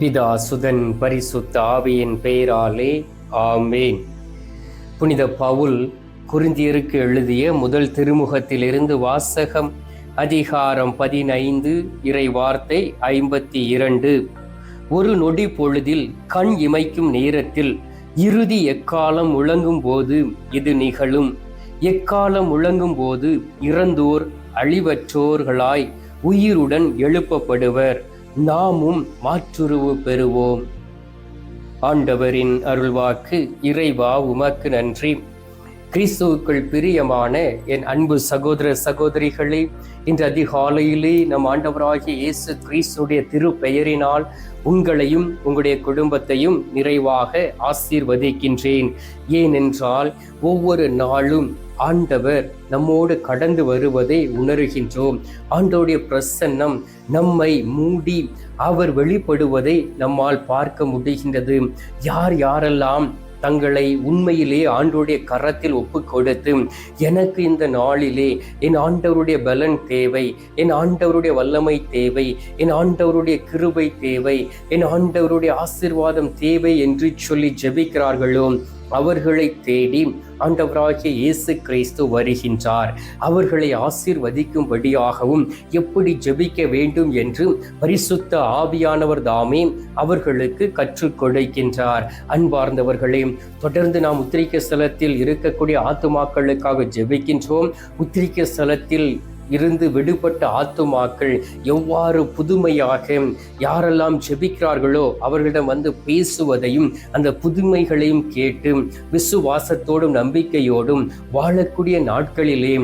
பிதா சுதன் பரிசுத்த ஆவியின் பெயராலே ஆமேன். புனித பவுல் குருந்தியருக்கு எழுதிய முதல் திருமுகத்திலிருந்து வாசகம் அதிகாரம் பதினைந்து இறை வார்த்தை ஐம்பத்தி இரண்டு. ஒரு நொடி பொழுதில் கண் இமைக்கும் நேரத்தில் இறுதி எக்காலம் முழங்கும் போது இது நிகழும். எக்காலம் முழங்கும் போது இறந்தோர் அழிவற்றோர்களாய் உயிருடன் எழுப்பப்படுவர். நாமும் மாற்றுருவு பெறுவோம். ஆண்டவரின் அருள்வாக்கு இறைவா உமக்கு நன்றி. கிறிஸ்துவுக்குள் பிரியமான என் அன்பு சகோதர சகோதரிகளே இன்று அதிகாலையிலே நம் ஆண்டவராகிய இயேசு கிறிஸ்துடைய திருப்பெயரினால் உங்களையும் உங்களுடைய குடும்பத்தையும் நிறைவாக ஆசீர்வதிக்கின்றேன். ஏனென்றால் ஒவ்வொரு நாளும் ஆண்டவர் நம்மோடு கடந்து வருவதை உணர்கின்றோம். ஆண்டோடைய பிரசன்னம் நம்மை மூடி அவர் வெளிப்படுவதை நம்மால் பார்க்க முடிகின்றது. யார் யாரெல்லாம் தங்களை உண்மையிலே ஆண்டோடைய கரத்தில் ஒப்பு கொடுத்து எனக்கு இந்த நாளிலே என் ஆண்டவருடைய பலன் தேவை என் ஆண்டவருடைய வல்லமை தேவை என் ஆண்டவருடைய கிருபை தேவை என் ஆண்டவருடைய ஆசிர்வாதம் தேவை என்று சொல்லி ஜெபிக்கிறார்களோ அவர்களை தேடி ஆண்டவராகிய இயேசு கிறிஸ்து வருகின்றார். அவர்களை ஆசீர்வதிக்கும்படியாகவும் எப்படி ஜெபிக்க வேண்டும் என்று பரிசுத்த ஆவியானவர் தாமே அவர்களுக்கு கற்றுக் கொடுக்கின்றார். அன்பார்ந்தவர்களே தொடர்ந்து நாம் உத்திரிக்க ஸ்தலத்தில் இருக்கக்கூடிய ஆத்துமாக்களுக்காக ஜெபிக்கின்றோம். உத்திரிக்க ஸ்தலத்தில் இருந்து விடுபட்ட ஆத்துமாக்கள் எவ்வாறு புதுமையாக யாரெல்லாம் ஜெபிக்கிறார்களோ அவர்களிடம் வந்து பேசுவதையும் அந்த புதுமைகளையும் கேட்டு விசுவாசத்தோடும் நம்பிக்கையோடும் வாழக்கூடிய நாட்களிலே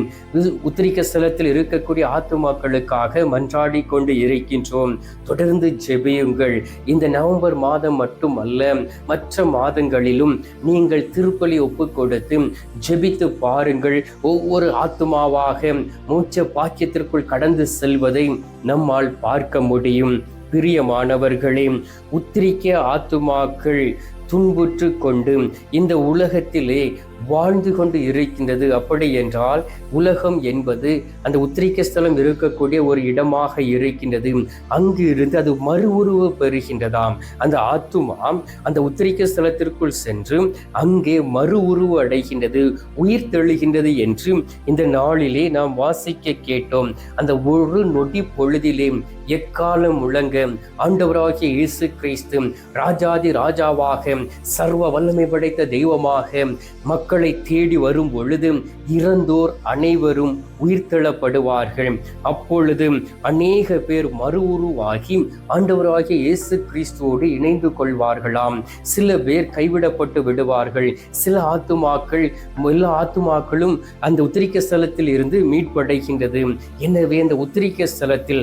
உத்திரிக்க ஸ்தலத்தில் இருக்கக்கூடிய ஆத்துமாக்களுக்காக மன்றாடி கொண்டு இருக்கின்றோம். தொடர்ந்து ஜெபியுங்கள். இந்த நவம்பர் மாதம் மட்டும் அல்ல மற்ற மாதங்களிலும் நீங்கள் திருப்பலி ஒப்பு கொடுத்து ஜெபித்து பாருங்கள். ஒவ்வொரு ஆத்துமாவாக மூச்ச பாக்கியத்திற்குள் கடந்து செல்வதை நம்மால் பார்க்க முடியும். பிரியமானவர்களே உத்திரிக்க ஆத்துமாக்கள் துன்புற்று கொண்டு இந்த உலகத்திலே வாழ்ந்து கொண்டு இருக்கின்றது. அப்படி என்றால் உலகம் என்பது அந்த உத்திரிக்க ஸ்தலம் இருக்கக்கூடிய ஒரு இடமாக இருக்கின்றது. அங்கு இருந்து அது மறு உருவ பெறுகின்றதாம். அந்த ஆத்துமா அந்த உத்திரிக்க ஸ்தலத்திற்குள் சென்று அங்கே மறு உருவ அடைகின்றது உயிர் தெழுகின்றது என்று இந்த நாளிலே நாம் வாசிக்க கேட்டோம். அந்த ஒரு நொடி பொழுதிலே எக்காலம் முழங்க ஆண்டவராகிய இயேசு கிறிஸ்து ராஜாதி ராஜாவாக சர்வ வல்லமை படைத்த தெய்வமாக மக்களை தேடி வரும் பொழுது இறந்தோர் அனைவரும் உயிர்த்தெழப்படுவார்கள். அப்பொழுது அநேக பேர் மறு உருவாகி ஆண்டவராகிய இயேசு கிறிஸ்துவோடு இணைந்து கொள்வார்களாம். சில பேர் கைவிடப்பட்டு விடுவார்கள். சில ஆத்துமாக்கள் எல்லா ஆத்துமாக்களும் அந்த உத்திரிக்க ஸ்தலத்தில் இருந்து மீட்படைகின்றது. எனவே அந்த உத்திரிக்க ஸ்தலத்தில்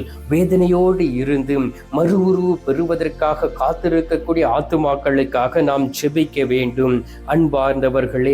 உண்மையோடு இருந்து மறு உருவு பெறுவதற்காக காத்திருக்கக்கூடிய ஆத்துமாக்களுக்காக நாம் செபிக்க வேண்டும். அன்பார்ந்தவர்களே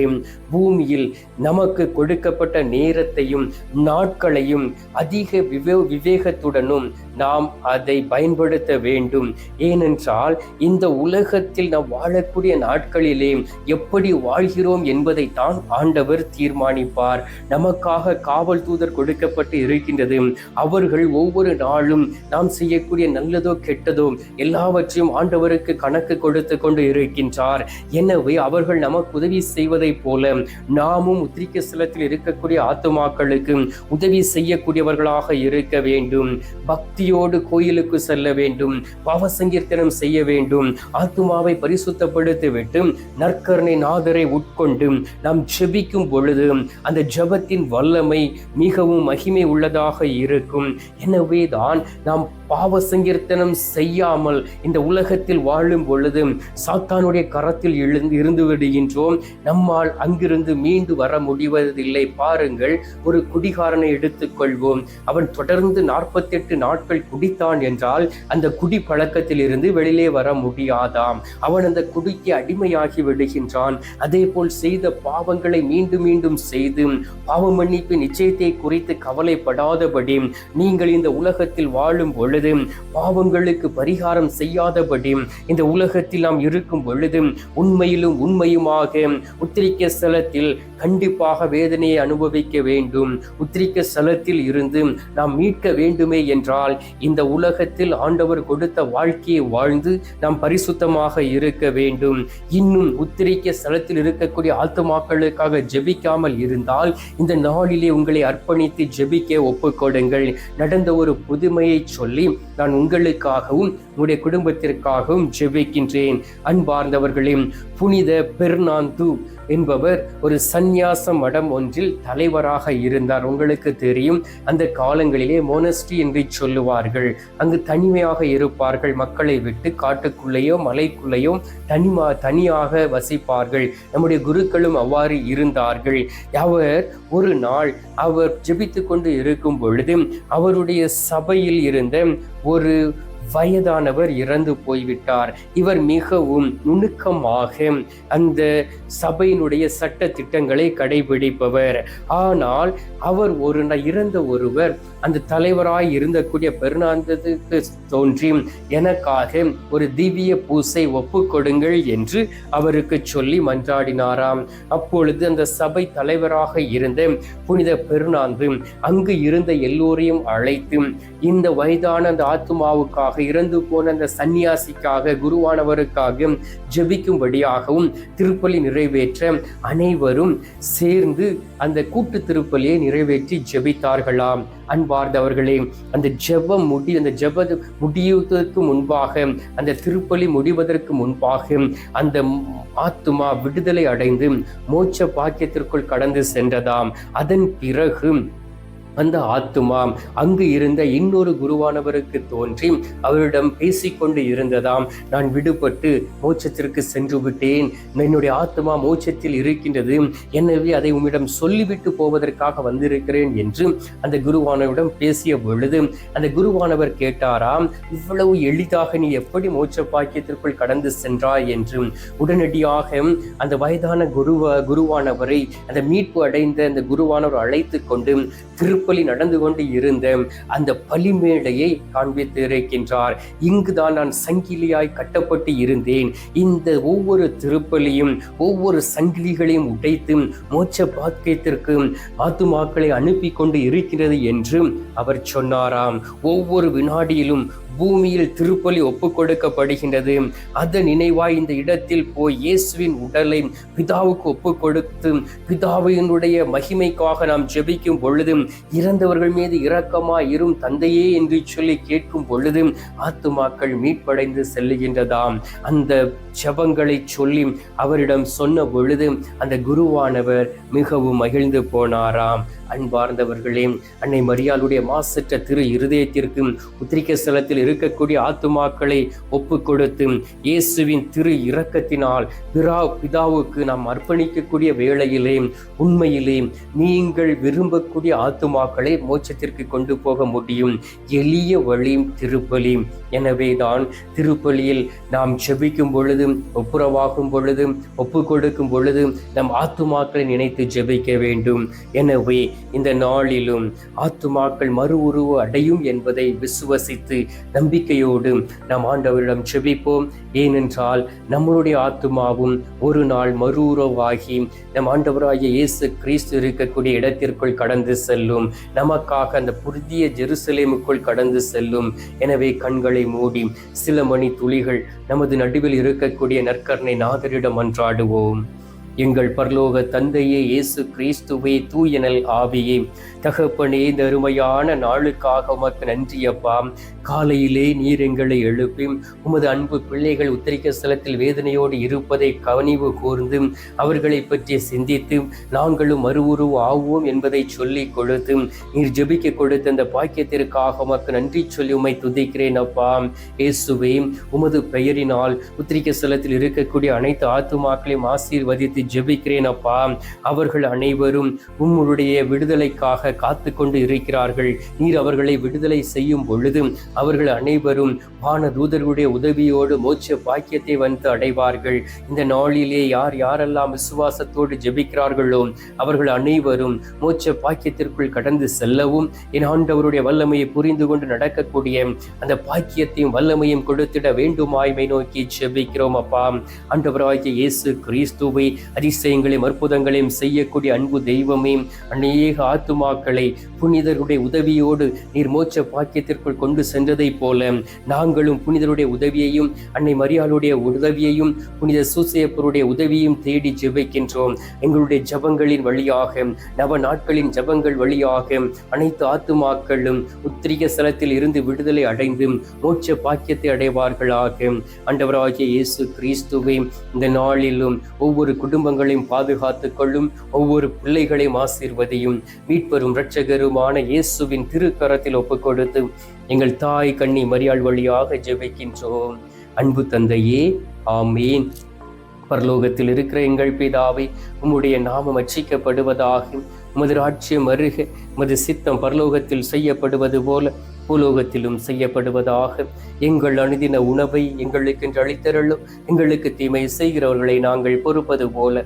பூமியில் நமக்கு கொடுக்கப்பட்ட நேரத்தையும் நாட்களையும் அதிக விவே விவேகத்துடனும் நாம் அதை பயன்படுத்த வேண்டும். ஏனென்றால் இந்த உலகத்தில் நாம் வாழக்கூடிய நாட்களிலே எப்படி வாழ்கிறோம் என்பதை தான் ஆண்டவர் தீர்மானிப்பார். நமக்காக காவல் தூதர் கொடுக்கப்பட்டு இருக்கின்றது. அவர்கள் ஒவ்வொரு நாளும் நாம் செய்யக்கூடிய நல்லதோ கெட்டதோ எல்லாவற்றையும் ஆண்டவருக்கு கணக்கு கொடுத்து கொண்டு இருக்கின்றார். எனவே அவர்கள் நமக்கு உதவி செய்வதைப் போல நாமும் உத்திரிக்க ஸ்தலத்தில் இருக்கக்கூடிய ஆத்துமாக்களுக்கு உதவி செய்யக்கூடியவர்களாக இருக்க வேண்டும். பக்தி பக்தியோடு கோயிலுக்கு செல்ல வேண்டும். பாவ சங்கீர்த்தனம் செய்ய வேண்டும். ஆத்மாவை பரிசுத்தப்படுத்திவிட்டு நற்கருணை நாதரை உட்கொண்டு நாம் ஜெபிக்கும் பொழுது அந்த ஜெபத்தின் வல்லமை மிகவும் மகிமை உள்ளதாக இருக்கும். எனவே தான் நாம் பாவ சங்கீர்த்தனம் செய்யாமல் இந்த உலகத்தில் வாழும் பொழுது சாத்தானுடைய கரத்தில் எழுந்து இருந்து விடுகின்றோம். நம்மால் அங்கிருந்து மீண்டு வர முடிவதில்லை. பாருங்கள் ஒரு குடிகாரனை எடுத்துக்கொள்வோம். அவன் தொடர்ந்து நாற்பத்தெட்டு நாட்கள் குடித்தான் என்றால் அந்த குடி பழக்கத்தில் இருந்து வெளியிலே வர முடியாதாம். அவன் அந்த குடிக்கு அடிமையாகி விடுகின்றான். அதே போல் செய்த பாவங்களை மீண்டும் மீண்டும் செய்து பாவ மன்னிப்பு நிச்சயத்தை குறித்து கவலைப்படாதபடி நீங்கள் இந்த உலகத்தில் வாழும் பொழுது பொழுது பாவங்களுக்கு பரிகாரம் செய்யாதபடி இந்த உலகத்தில் நாம் இருக்கும் பொழுது உண்மையிலும் உண்மையுமாக உத்திரிக்க ஸ்தலத்தில் கண்டிப்பாக வேதனையை அனுபவிக்க வேண்டும். உத்திரிக்க ஸ்தலத்தில் இருந்து நாம் மீட்க வேண்டுமே என்றால் இந்த உலகத்தில் ஆண்டவர் கொடுத்த வாழ்க்கையை வாழ்ந்து நாம் பரிசுத்தமாக இருக்க வேண்டும். இன்னும் உத்திரிக்க ஸ்தலத்தில் இருக்கக்கூடிய ஆத்துமாக்களுக்காக ஜெபிக்காமல் இருந்தால் இந்த நாளிலே உங்களை அர்ப்பணித்து ஜெபிக்க ஒப்புக்கொடுங்கள். நடந்த ஒரு புதுமையை சொல்லி நான் உங்களுக்காகவும் உங்களுடைய குடும்பத்திற்காகவும் ஜெபிக்கின்றேன். அன்பார்ந்தவர்களே புனித பெர்னாந்து என்பவர் ஒரு சந்நியாச மடம் ஒன்றில் தலைவராக இருந்தார். உங்களுக்கு தெரியும் அந்த காலங்களிலே மோனஸ்டி என்று சொல்லுவார்கள். அங்கு தனிமையாக இருப்பார்கள். மக்களை விட்டு காட்டுக்குள்ளேயோ மலைக்குள்ளேயோ தனிமா தனியாக வசிப்பார்கள். நம்முடைய குருக்களும் அவ்வாறு இருந்தார்கள். அவர் ஒரு நாள் அவர் ஜெபித்து கொண்டு இருக்கும் பொழுது அவருடைய சபையில் இருந்த ஒரு வயதானவர் இறந்து போய்விட்டார். இவர் மிகவும் நுணுக்கமாக அந்த சபையினுடைய சட்ட திட்டங்களை கடைபிடிப்பவர். ஆனால் அவர் ஒரு இறந்த ஒருவர் அந்த தலைவராய் இருந்தக்கூடிய பெருநாந்ததுக்கு தோன்றி எனக்காக ஒரு திவ்ய பூசை ஒப்புக்கொடுங்கள் என்று அவருக்கு சொல்லி மன்றாடினாராம். அப்பொழுது அந்த சபை தலைவராக இருந்த புனித பெருநாந்து அங்கு இருந்த எல்லோரையும் அழைத்து இந்த வயதான அந்த ஆத்மாவுக்காக இறந்து போன அந்த சன்னியாசிக்காக குருவானவருக்காக ஜெபிக்கும்படியாகவும் திருப்பலி நிறைவேற்ற அனைவரும் சேர்ந்து அந்த கூட்டு திருப்பலியை நிறைவேற்றி ஜெபித்தார்களாம். அன்பார்ந்தவர்களே அந்த ஜெபம் முடி அந்த ஜெப முடிவதற்கு முன்பாக அந்த திருப்பலி முடிவதற்கு முன்பாக அந்த ஆத்துமா விடுதலை அடைந்து மோட்ச பாக்கியத்திற்குள் கடந்து சென்றதாம். அதன் பிறகு அந்த ஆத்துமா அங்கு இருந்த இன்னொரு குருவானவருக்கு தோன்றி அவரிடம் பேசிக்கொண்டு இருந்ததாம். நான் விடுபட்டு மோட்சத்திற்கு சென்று விட்டேன் என்னுடைய ஆத்துமா மோட்சத்தில் இருக்கின்றது. எனவே அதை உம்மிடம் சொல்லிவிட்டு போவதற்காக வந்திருக்கிறேன் என்று அந்த குருவானவரிடம் பேசிய பொழுது அந்த குருவானவர் கேட்டாராம் இவ்வளவு எளிதாக நீ எப்படி மோட்ச பாக்கியத்திற்குள் கடந்து சென்றாய்? என்று உடனடியாக அந்த வயதான குருவ குருவானவரை அந்த மீட்பு அடைந்த அந்த குருவானவர் அழைத்து கொண்டு திருப்பலி நடந்து கொண்டு இருந்த அந்த பலிமேடையை காண்பித்திருக்கின்றார். இங்குதான் நான் சங்கிலியாய் கட்டப்பட்டு இருந்தேன். இந்த ஒவ்வொரு திருப்பலியும் ஒவ்வொரு சங்கிலிகளையும் உடைத்து மோட்ச பாக்கியத்திற்கு ஆத்துமாக்களை அனுப்பி கொண்டு இருக்கிறது என்று அவர் சொன்னாராம். ஒவ்வொரு வினாடியிலும் பூமியில் திருப்பலி ஒப்புக்கொடுக்கப்படுகின்றது. கொடுக்கப்படுகின்றது அதன் நினைவாய் இந்த இடத்தில் போய் இயேசுவின் உடலை பிதாவுக்கு ஒப்புக் கொடுத்து பிதாவினுடைய மகிமைக்காக நாம் ஜெபிக்கும் பொழுது இறந்தவர்கள் மீது இரக்கமாய் இரும் தந்தையே என்று சொல்லி கேட்கும் பொழுது ஆத்துமாக்கள் மீட்படைந்து செல்லுகின்றதாம். அந்த ஜபங்களை சொல்லி அவரிடம் சொன்ன பொழுது அந்த குருவானவர் மிகவும் மகிழ்ந்து போனாராம். அன்பார்ந்தவர்களே அன்னை மரியாளுடைய மாசற்ற திரு இருதயத்திற்கு உத்திரிக்க ஸ்தலத்தில் இருக்கக்கூடிய ஆத்துமாக்களை ஒப்பு கொடுத்து இயேசுவின் திரு இரக்கத்தினால் பிறா பிதாவுக்கு நாம் அர்ப்பணிக்கக்கூடிய வேளையிலே உண்மையிலே நீங்கள் விரும்பக்கூடிய ஆத்துமாக்களை மோட்சத்திற்கு கொண்டு போக முடியும். எளிய வழி திருப்பலி. எனவேதான் திருப்பலியில் நாம் செபிக்கும் பொழுது ஒப்புரவாகும் பொழுது ஒப்பு கொடுக்கும் பொழுது நம் ஆத்துமாக்களை நினைத்து ஜெபிக்க வேண்டும். எனவே இந்த நாளிலும் ஆத்துமாக்கள் மறு உருவு அடையும் என்பதை விசுவசித்து நம்பிக்கையோடு நாம் ஆண்டவரிடம் செபிப்போம் ஏனென்றால் நம்மளுடைய ஆத்துமாவும் ஒரு நாள் மறு உருவாகி நம் ஆண்டவராகிய இயேசு கிறிஸ்து இருக்கக்கூடிய இடத்திற்குள் கடந்து செல்லும். நமக்காக அந்த புதிய ஜெருசலேமுக்குள் கடந்து செல்லும். எனவே கண்களை மூடி சில மணி துளிகள் நமது நடுவில் இருக்க இருக்கக்கூடிய நற்கர்ணை நாதரிடம் மன்றாடுவோம் எங்கள் பரலோக தந்தையே இயேசு கிறிஸ்துவே தூயனல் ஆவியே. தகப்பனே இந்த அருமையான நாளுக்காக உமக்கு நன்றியப்பா காலையிலே நீர் எங்களை எழுப்பி உமது அன்பு பிள்ளைகள் உத்தரிக்க ஸ்தலத்தில் வேதனையோடு இருப்பதை கவனிவு கூர்ந்து அவர்களை பற்றி சிந்தித்து நாங்களும் மறுவுருவு ஆவோம் என்பதை சொல்லி கொடுத்து நீர் ஜெபிக்க கொடுத்த அந்த பாக்கியத்திற்காக உமக்கு நன்றி சொல்லி உமை துதிக்கிறேன் அப்பா. இயேசுவே உமது பெயரினால் உத்திரிக்க ஸ்தலத்தில் இருக்கக்கூடிய அனைத்து ஆத்துமாக்களையும் ஆசீர்வதித்து ஜெபிக்கிறேன் அப்பா அவர்கள் அனைவரும் உம்முடைய விடுதலைக்காக காத்து கொண்டு இருக்கிறார்கள். நீர் அவர்களை விடுதலை செய்யும் பொழுது அவர்கள் அனைவரும் வான தூதர்களுடைய உதவியோடு மோட்ச பாக்கியத்தை வந்து அடைவார்கள். இந்த நாளிலே யார் யாரெல்லாம் விசுவாசத்தோடு ஜெபிக்கிறார்களோ அவர்கள் அனைவரும் மோட்ச பாக்கியத்திற்குள் கடந்து செல்லவும் என் ஆண்டவருடைய வல்லமையை புரிந்து கொண்டு நடக்கக்கூடிய அந்த பாக்கியத்தையும் வல்லமையும் கொடுத்திட வேண்டுமாய்மை நோக்கி ஜெபிக்கிறோம் அப்பா. ஆண்டவராகிய இயேசு கிறிஸ்துவை அதிசயங்களையும் அற்புதங்களையும் செய்யக்கூடிய அன்பு தெய்வமே அநேக ஆத்துமாக்களை புனிதருடைய உதவியோடு நீர் மோட்ச பாக்கியத்திற்குள் கொண்டு சென்றதைப் போல நாங்களும் புனிதருடைய உதவியையும் அன்னை மரியாளுடைய உதவியையும் புனித சூசையப்பருடைய உதவியும் தேடி ஜெபிக்கின்றோம். எங்களுடைய ஜபங்களின் வழியாக நவ நாட்களின் ஜபங்கள் வழியாக அனைத்து ஆத்துமாக்களும் உத்திரிக ஸ்தலத்தில் இருந்து விடுதலை அடைந்து மோட்ச பாக்கியத்தை அடைவார்களாக. அண்டவராகிய இயேசு கிறிஸ்துவை இந்த நாளிலும் ஒவ்வொரு குடும்பங்களையும் பாதுகாத்து கொள்ளும் ஒவ்வொரு பிள்ளைகளையும் ஆசீர்வதியும். மீட்பெரும் இரட்சகருமான இயேசுவின் திருக்கரத்தில் ஒப்புக் கொடுத்து எங்கள் தாய் கண்ணி மரியாள் வழியாக ஜெபிக்கின்றோம். அன்பு தந்தையே ஆமீன். பரலோகத்தில் இருக்கிற எங்கள் பிதாவை உம்முடைய நாமம் அச்சிக்கப்படுவதாகும் உமது ராட்சியம் அருக உமது சித்தம் பரலோகத்தில் செய்யப்படுவது போல பூலோகத்திலும் செய்யப்படுவதாக. எங்கள் அணுதின உணவை எங்களுக்கு அளித்தருளும். எங்களுக்கு தீமை செய்கிறவர்களை நாங்கள் பொறுப்பது போல.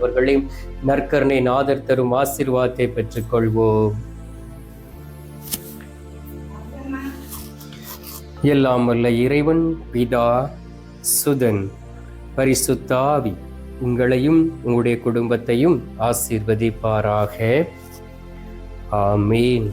அன்பார்ந்தவர்களே நற்கருணை நாதர் தரும் ஆசிர்வாதத்தை பெற்றுக்கொள்வோம். எல்லாம் வல்ல இறைவன் பிதா சுதன் பரிசுத்தாவி உங்களையும் உங்களுடைய குடும்பத்தையும் ஆசீர்வதிப்பாராக. ஆமீன்.